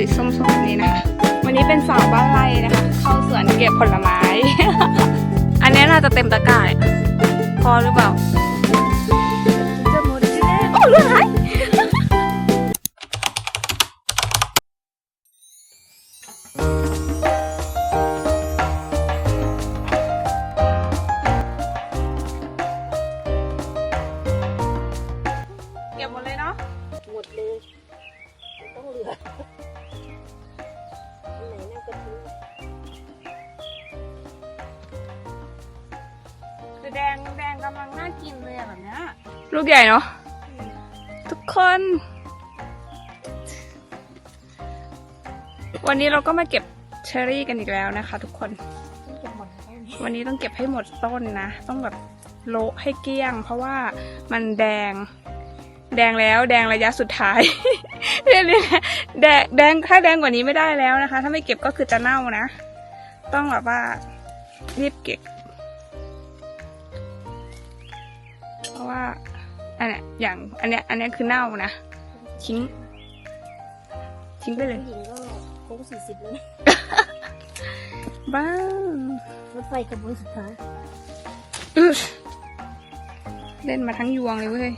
สีส้มๆนี้นะคะ วันนี้เป็นสาวบ้านไร่นะคะ เข้าสวนเก็บผลไม้ อันนี้น่าจะเต็มตะกร้ายพอหรือเปล่าำลังน่ากินเลยอะแบบเนี้ยลูกใหญ่เนาะทุกคน วันนี้เราก็มาเก็บเชอรี่กันอีกแล้วนะคะ ทุกคนต้องเก็บหมดแล้วนี่วันนี้ต้องเก็บให้หมดต้นนะ ต้องแบบโละให้เกลี้ยง เพราะว่ามันแดง แดงแล้วแดงระยะสุดท้ายเรียกเลยนะแดงแดงถ้าแดงกว่านี้ไม่ได้แล้วนะคะ ถ้าไม่เก็บก็คือจะเน่านะ ต้องแบบว่ารีบเก็บ ราะว่าอันเนี้ยอย่างอันเนี้ยอันเนี้ยคือเน่านะทิ้ง ทิ้งไปเลย ผู้หญิงก็โค้งสี่สิบแล้วนะบ้างรถไฟขบวนสุดท้ายอึ๊ะเล่นมาทั้งยวงเลยเว้ย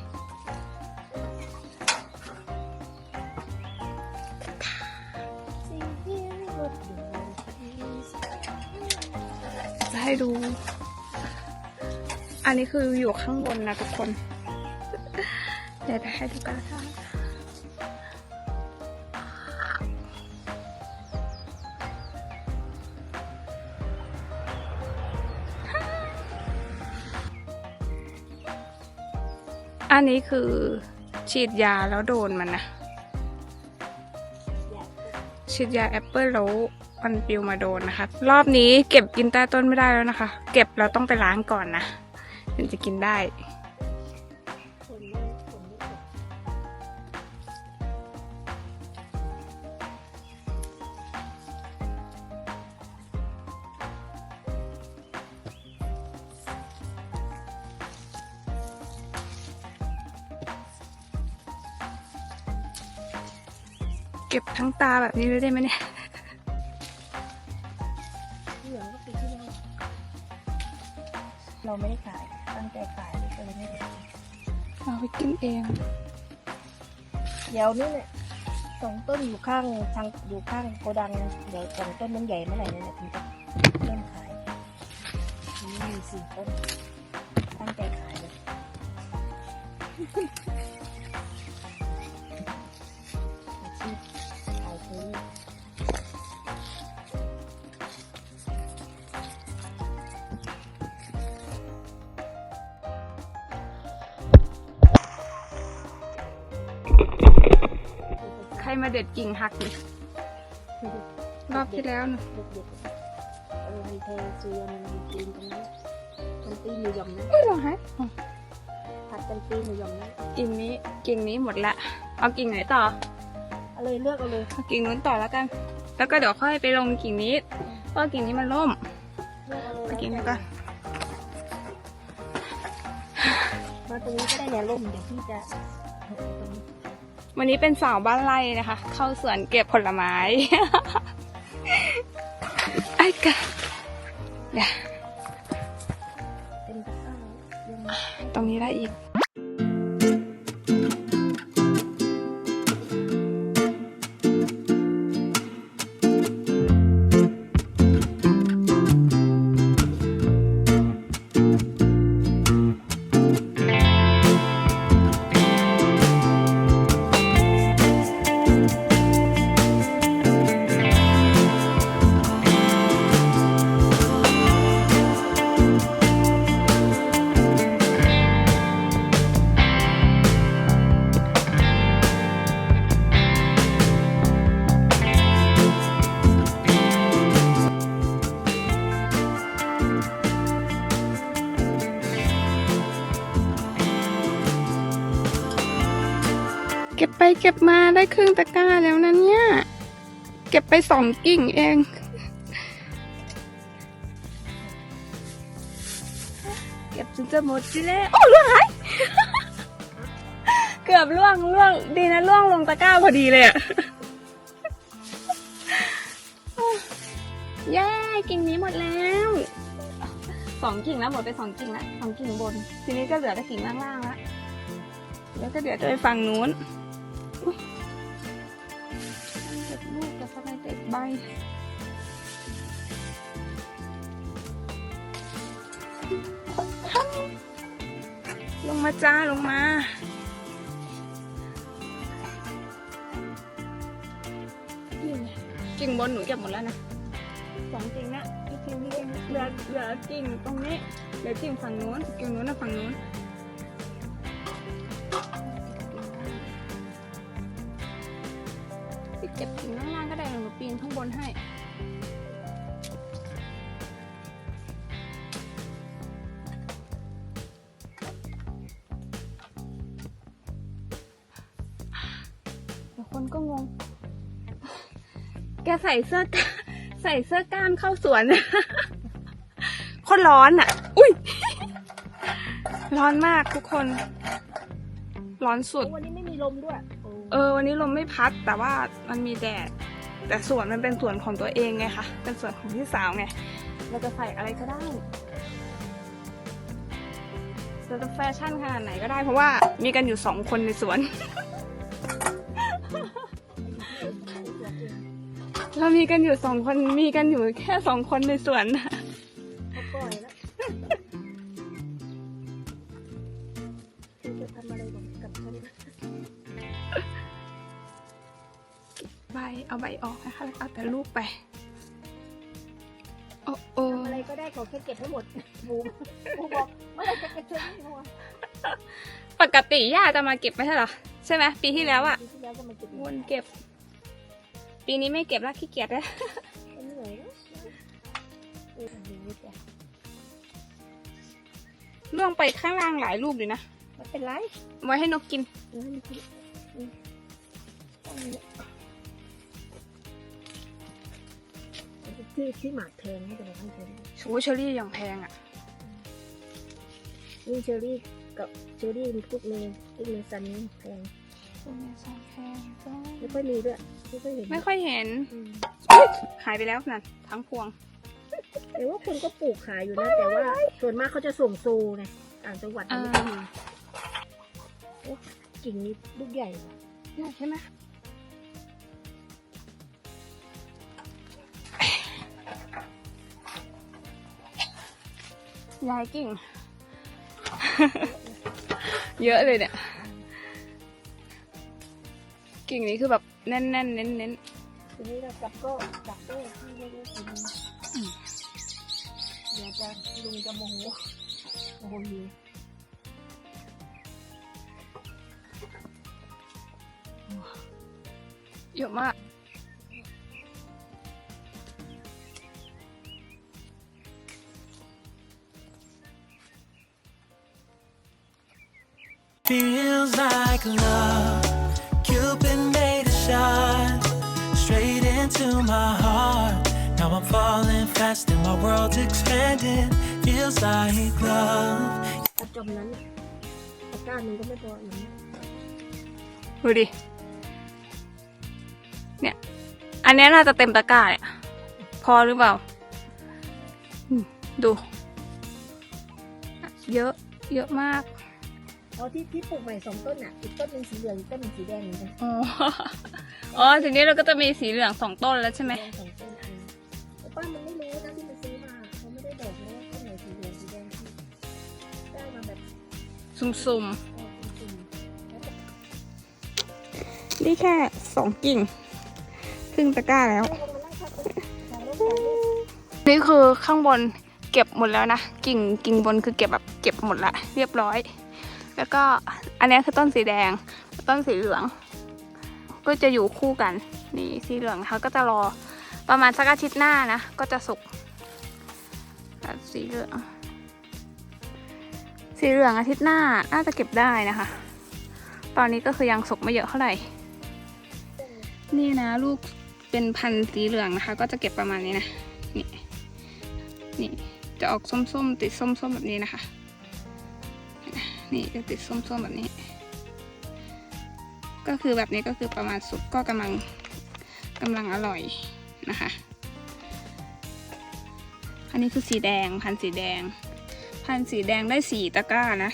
สี่เที่ยวรถด่วนจะให้ดู อันนี้คืออยู่ข้างบนนะทุกคน เดี๋ยวจะให้ดูกันนะคะอันนี้คือฉีดยาแล้วโดนมันนะ ฉีดยาแอปเปิลแล้วมันปิวมาโดนนะคะ รอบนี้เก็บกินใต้ต้นไม่ได้แล้วนะคะ เก็บเราต้องไปล้างก่อนนะ ถึงจะกินได้เก็บทั้งตาแบบนี้เลยได้ไหมเนี่ยเหลืองก็ปีที่แล้วเราไม่ได้ขาย ไปขายก็เลยไม่ได้ขายเราไปกินเอง เดี๋ยวนี่เนี่ยสองต้นอยู่ข้างทางอยู่ข้างโกดัง เดี๋ยวสองต้นมันใหญ่เมื่อไหร่เนี่ยถึงจะเริ่มขายนี่มีสี่ต้นตั้งใจขายเลย รมาเด็ดกิ่งหักเลยรอบที่แล้วนะเด็กๆเออมันเทเซียมันปีนตรงนั้นมันปีนอยู่หย่อมนั้นไม่หรอฮะผัดกันปีนอยู่หย่อมนั้นกิ่งนี้กิ่งนี้หมดละ เอากิ่งไหนต่อเอาเลยเลือกเอาเลยเอากิ่งนู้นต่อแล้วกัน แล้วก็เดี๋ยวค่อยไปลงกิ่งนี้เพราะกิ่งนี้มันล่มเอากิ่งนี้ก่อนมาตรงนี้ก็ได้เนี่ยร่มเดี๋ยวพี่จะตรงนี้ วันนี้เป็นสาวบ้านไร่นะคะ เข้าสวนเก็บผลไม้ไอ้กะเดี๋ยวเป็นตะกร้ายังตรงนี้ได้อีก เก็บมาได้ครึ่งตะกร้าแล้วนะเนี่ย เก็บไปสองกิ่งเองเก็บจนจะหมดสิแล้วโอ้ล่วงหายเกือบล่วงล่วงดีนะล่วงลงตะกร้าพอดีเลยอะเย้กิ่งนี้หมดแล้วสองกิ่งแล้วหมดไปสองกิ่งแล้วสองกิ่งบน ทีนี้ก็เหลือแต่กิ่งล่างๆแล้วแล้วก็เดี๋ยวจะไปฝั่งนู้น ใบ ลงมาจ้าลงมานี่ไงกิ่งบนหนูเก็บหมดแล้วนะสองกิ่งนะอีกกิ่งนี้เหลือเหลือกิ่งตรงนี้เหลือกิ่งฝั่งนู้นกิ่งนู้นนะฝั่งนู้น ก็บกิ่งล่างๆก็ได้หนูปีนข้างบนให้ คนก็งง แกใส่เสื้อใส่เสื้อกล้ามเข้าสวนคนร้อนอะ อุ้ย ร้อนมากทุกคน ร้อนสุด วันนี้ไม่มีลมด้วย เออวันนี้ลมไม่พัดแต่ว่ามันมีแดด แต่สวนมันเป็นสวนของตัวเองไงคะเป็นสวนของพี่สาวไงเราจะใส่อะไรก็ได้เราจะแฟชั่นขนาดไหนก็ได้เพราะว่ามีกันอยู่สองคนในสวน เรามีกันอยู่สองคนมีกันอยู่แค่สองคนในสวนเข เอาใบออกนะคะแล้วเอาแต่ลูกไป โอ้โอ้ทำอะไรก็ได้ขอแค่เก็บให้หมดบูมบูมบอกเมื่อไหรจะเก็บเธอไม่รู้อะปกติย่าจะมาเก็บไม่ใช่เหรอ ใช่ไหมปีที่แล้วอะปีที่แล้วก็มาเก็บวนเก็บ ปีนี้ไม่เก็บแล้วขี้เกียจแล้วเหนื่อยนะเออดูนิดเดียวล่วงไปข้างล่างหลายลูกอยู่นะไม่เป็นไรไว้ให้นกกิน ที่ที่หมากแทงไม่เป็นไรทั้งเทงชูเชอรี่อย่างแพงอะนี่เชอรี่กับเชอรี่มีกุ๊กเมย์กุ๊กเมย์ซันนี่แพงแพงไม่ค่อยมีด้วยไม่ค่อยเห็นไม่ค่อยเห็น อืมหายไปแล้วนั่นทั้งพวง แต่ว่าคนก็ปลูกขายอยู่นะแต่ว่าส่วนมากเขาจะส่งโซไงต่างจังหวัดมันไม่ค่อยมีโอ้กิ่งนี้ลูกใหญ่ว่ะนี่ใช่ไหม ยายกิ่ง เยอะเลยเนี่ย กิ่งนี้คือแบบแน่นๆเน้นเน้นทีนี้เราจับก็จับก็ที่ไม่รู้กี่โมงเดี๋ยวจะลุงจะโมโหโมโหอยู่ๆเยอะมาก Feels like love. Cupid made a shot straight into my heart. Now I'm falling fast and my world's expanding. Feels like love. จมนั้นตะกร้าหนึ่งก็ไม่พอหนึ่งดูดิ เนี่ย อันนี้น่าจะเต็มตะกร้าเนี่ยพอหรือเปล่า ดู เยอะ เยอะมาก เอาที่ที่ปลูกใหม่สองต้นอะอีกต้นหนึ่งสีเหลืองอีกต้นหนึ่งสีแดงเหมือนกันอ๋ออ๋อทีนี้เราก็จะมีสีเหลืองสองต้นแล้วใช่ไหมแดงสองต้นอันแต่ป้ามันไม่รู้นะที่มันซื้อมาเขาไม่ได้บอกนะว่าต้นไหนสีเหลืองสีแดงที่ได้มาแบบซุ่มเออจริงๆแล้วแต่ๆนี่แค่สองกิ่งครึ่งตะกร้าแล้วให้ลงมาไล่ครับถ่ายรูปถ่ายรูปนี่คือข้างบนเก็บหมดแล้วนะ กิ่งกิ่งบนคือเก็บแบบเก็บหมดละ เรียบร้อย แล้วก็อันนี้คือต้นสีแดง ต้นสีเหลือง ก็จะอยู่คู่กัน นี่สีเหลืองเขาก็จะรอประมาณสักอาทิตย์หน้านะ ก็จะสุกสีเหลือง สีเหลืองอาทิตย์หน้าน่าจะเก็บได้นะคะ ตอนนี้ก็คือยังสุกไม่เยอะเท่าไหร่ นี่นะลูกเป็นพันธุ์สีเหลืองนะคะ ก็จะเก็บประมาณนี้นะ นี่ นี่จะออกส้มๆ ติดส้มๆแบบนี้นะคะ นี่จะติดส้มๆแบบนี้ ก็คือแบบนี้ก็คือประมาณสุกก็กำลังกำลังอร่อยนะคะ อันนี้คือสีแดงพันสีแดง พันสีแดงได้สีตะกร้านะ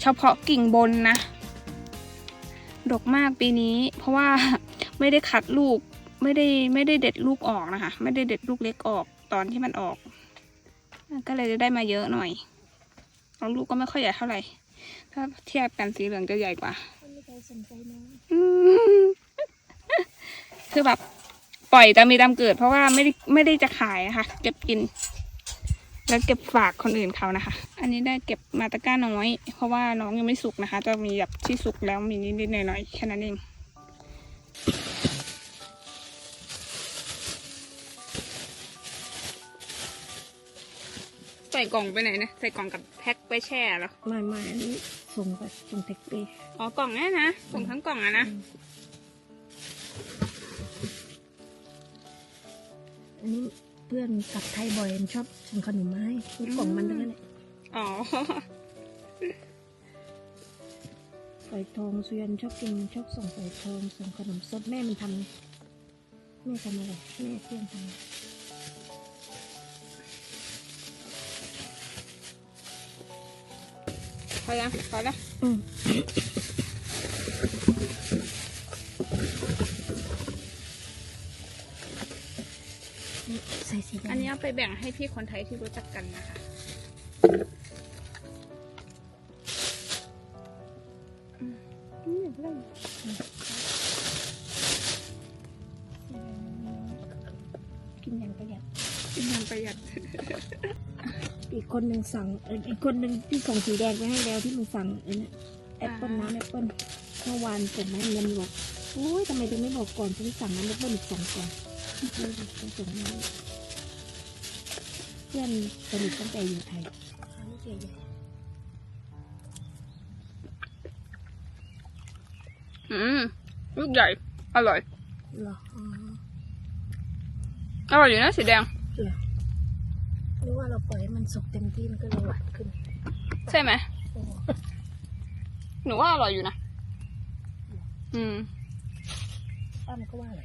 เฉพาะกิ่งบนนะ ดกมากปีนี้ เพราะว่าไม่ได้คัดลูกไม่ได้ไม่ได้เด็ดลูกออกนะคะ ไม่ได้เด็ดลูกเล็กออกตอนที่มันออก ก็เลยจะได้มาเยอะหน่อยลูกก็ไม่ค่อยใหญ่เท่าไหร่ ถ้าเทียบกันสีเหลืองจะใหญ่กว่าไม่มีใครสนใจน้องอืมคือแบบปล่อยจะมีตามเกิด เพราะว่าไม่ได้ไม่ได้จะขายนะคะเก็บกิน แล้วเก็บฝากคนอื่นเขานะคะ อันนี้ได้เก็บมาตะกร้าน้อย เพราะว่าน้องยังไม่สุกนะคะ จะมีแบบที่สุกแล้วมีนิดๆหน่อยๆแค่นั้นเองใส่กล่องไปไหนนะ ใส่กล่องกับแพ็คไปแช่เหรอ ไม่ไม่อันนี้ ส่งไปส่งแท็กเปย์อ๋อกล่องเนี้ยนะส่งทั้งกล่องอะนะอันนี้เพื่อนกลับไทยบ่อยมันชอบส่งขนมมาให้นี่กล่องมันทั้งนั้นแหละอ๋อฝอยทองสุยันชอบกินชอบส่งฝอยทองส่งขนมสดแม่มันทำแม่ทำอะไรแม่เพื่อนทำ พอยังพอแล้วอืมนี่ใส่สีแดงอันนี้เอาไปแบ่งให้พี่คนไทยที่รู้จักกันนะคะอืมอืมเล่นกินอย่างประหยัดกินอย่างประหยัด อีกคนหนึ่งสั่งเอออีกคนหนึ่งที่ส่งสีแดงไปให้แล้วที่มันสั่งเออเนี่ยแอปเปิลน้ำแอปเปิลเมื่อวานส่งมาให้เงินบอกโอ้ยทำไมถึงไม่บอกก่อนฉันสั่งน้ำแอปเปิลอีกสองกล่องเลยต้องส่งมาให้เพื่อนสนิทตั้งแต่อยู่ไทยอันนี้ใหญ่อืมลูกใหญ่ อร่อยๆเหรออ๋ออร่อยอยู่นะสีแดงเหรอหรือว่าเราปล่อยให้มันสุกเต็มที่มันก็เลยหวานขึ้นใช่ไหมโอ้โหหนูว่าอร่อยอยู่นะ อืมป้ามันก็ว่าอะไร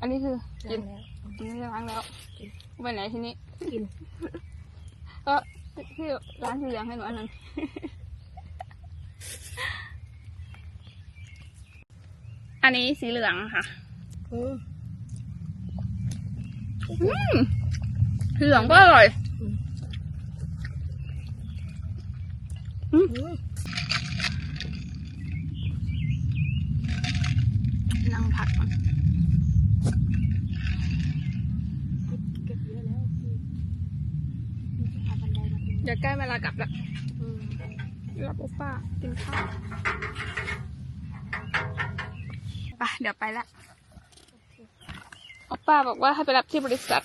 อันนี้คือกินแล้วอันนี้ล้างแล้วไปไหนทีนี้กินก็ที่ร้านสีเหลืองให้หนูอันนึงอันนี้สีเหลืองค่ะ อืม อืมสีเหลืองก็อร่อยอืมนั่งผัดก่อนเก็บเยอะแล้วพี่พี่จะเอาบันไดมาเป็นเดี๋ยวใกล้เวลากลับละอืมรับโอป้ากินข้าวไปเดี๋ยวไปละโอป้าบอกว่าให้ไปรับที่บริษัท